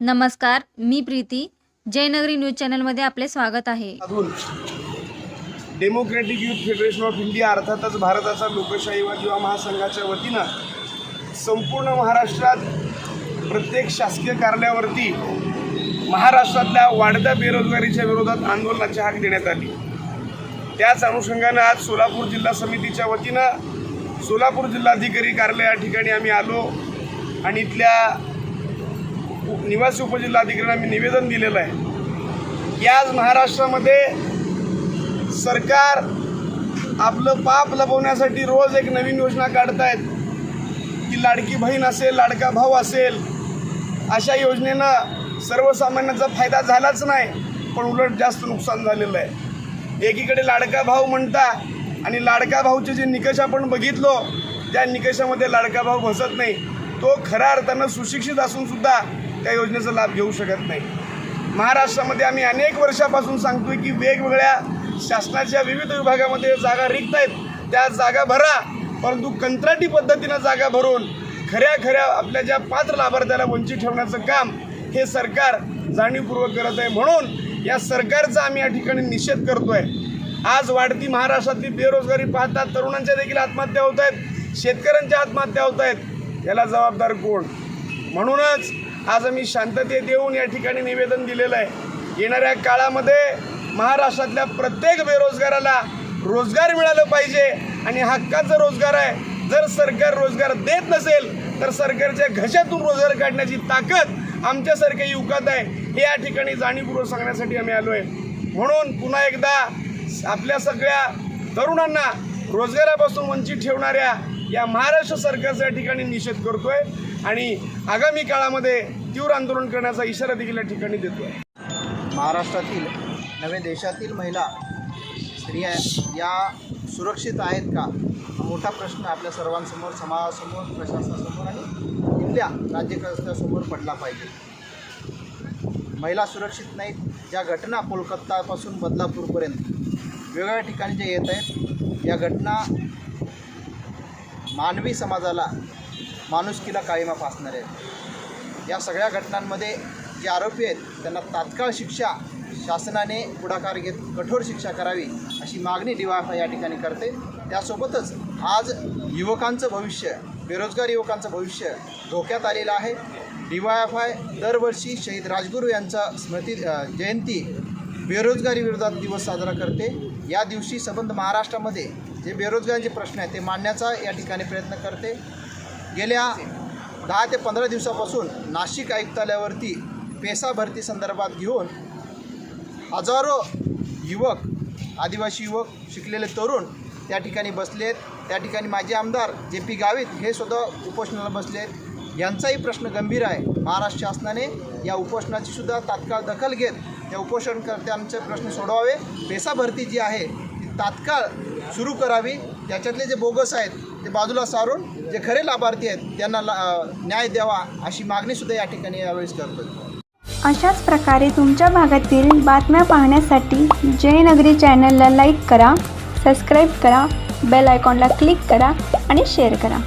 नमस्कार मी प्रीती. जयनगरी न्यूज चॅनलमध्ये आपले स्वागत आहे. अजून democratic youth federation of India अर्थातच भारताचा लोकशाहीवाद युवा महासंघाच्या वतीनं संपूर्ण महाराष्ट्रात प्रत्येक शासकीय कार्यालयावरती महाराष्ट्रातल्या वाढत्या बेरोजगारीच्या विरोधात आंदोलनाची हाक देण्यात आली. त्याच अनुषंगानं आज सोलापूर जिल्हा समितीच्या वतीनं सोलापूर जिल्हाधिकारी कार्यालय या ठिकाणी आम्ही आलो आणि इथल्या निवासी उपजिल्हाधिकाऱ्यांना आम्ही निवेदन दिलेलं आहे. की आज महाराष्ट्रामध्ये सरकार आपलं पाप लपवण्यासाठी रोज एक नवीन योजना काढतायत. की लाडकी बहीण असेल लाडका भाऊ असेल अशा योजनेनं सर्वसामान्यांचा फायदा झालाच नाही पण उलट जास्त नुकसान झालेलं आहे. एकीकडे लाडका भाऊ म्हणता आणि लाडका भाऊचे जे निकष आपण बघितलो त्या निकषामध्ये लाडका भाऊ बसत नाही. तो खऱ्या अर्थानं सुशिक्षित असूनसुद्धा त्या योजनेचा लाभ घेऊ शकत नाही. महाराष्ट्रामध्ये आम्ही अनेक वर्षापासून सांगतोय की वेगवेगळ्या शासनाच्या विविध विभागामध्ये जागा रिक्त आहेत त्या जागा भरा परंतु कंत्राटी पद्धतीनं जागा भरून खऱ्या खऱ्या आपल्या ज्या पात्र लाभार्थ्याला वंचित ठेवण्याचं काम हे सरकार जाणीवपूर्वक करत आहे. म्हणून या सरकारचा आम्ही या ठिकाणी निषेध करतोय. आज वाढती महाराष्ट्रातली बेरोजगारी पाहतात तरुणांच्या देखील आत्महत्या होत आहेत शेतकऱ्यांच्या आत्महत्या होत आहेत. याला जबाबदार कोण? म्हणूनच आज आम्ही शांतते देऊन या ठिकाणी निवेदन दिलेलं आहे. येणाऱ्या काळामध्ये महाराष्ट्रातल्या प्रत्येक बेरोजगाराला रोजगार मिळालं पाहिजे आणि हक्काचा रोजगार आहे. जर सरकार रोजगार देत नसेल तर सरकारच्या घशातून रोजगार काढण्याची ताकद आमच्यासारख्या युवकात आहे. हे या ठिकाणी जाणीवपूर्वक सांगण्यासाठी आम्ही आलो आहे. म्हणून पुन्हा एकदा आपल्या सगळ्या तरुणांना रोजगारापासून वंचित ठेवणाऱ्या या महाराष्ट्र सरकारचा या ठिकाणी निषेध करतोय. आणि आगामी काळामध्ये तीव्र आंदोलन करण्याचा इशारा देखील या ठिकाणी देतोय. महाराष्ट्रातील नवे देशातील महिला स्त्रिया या सुरक्षित आहेत का? हा मोठा प्रश्न आपल्या सर्वांसमोर समाजासमोर प्रशासनासमोर आणि इथल्या राज्यकर्त्यासमोर पडला पाहिजे. महिला सुरक्षित नाहीत ज्या घटना कोलकातापासून बदलापूरपर्यंत वेगवेगळ्या ठिकाणी ज्या येत आहेत या घटना मानवी समाजाला माणुसकीला काळीमा फासणार आहेत. या सगळ्या घटनांमध्ये जे आरोपी आहेत त्यांना तात्काळ शिक्षा शासनाने पुढाकार घेत कठोर शिक्षा करावी अशी मागणी डी आय या ठिकाणी करते. त्यासोबतच आज युवकांचं भविष्य बेरोजगार युवकांचं भविष्य धोक्यात आलेलं आहे. डी वाय एफ आय दरवर्षी शहीद राजगुरू यांचा स्मृती जयंती बेरोजगारी विरोधात दिवस साजरा करते. या दिवशी संबंध महाराष्ट्रामध्ये जे बेरोजगारीचे प्रश्न आहेत ते मांडण्याचा या ठिकाणी प्रयत्न करते. गेल्या दहा ते पंधरा दिवसापासून नाशिक आयुक्तालयावरती पेसा भरती संदर्भात घेऊन हजारो युवक आदिवासी युवक शिकलेले तरुण त्या ठिकाणी बसले आहेत. त्या ठिकाणी माजी आमदार जे पी गावित हे सुद्धा उपोषणाला बसले आहेत. यांचाही प्रश्न गंभीर आहे. महाराष्ट्र शासनाने या उपोषणाची सुद्धा तात्काळ दखल घेत त्या उपोषणकर्त्यांचे प्रश्न सोडवावे. पेसा भरती जी आहे ती तात्काळ सुरू करावी. त्याच्यातले जे बोगस आहेत ते बाजूला सारून जे खरे लाभार्थी आहेत त्यांना ला न्याय द्यावा अशी मागणीसुद्धा या ठिकाणी यावेळेस करतो अशाच प्रकारे तुमच्या भागातील बातम्या पाहण्यासाठी जयनगरी चॅनलला लाईक करा सबस्क्राईब करा बेल आयकॉनला क्लिक करा आणि शेअर करा.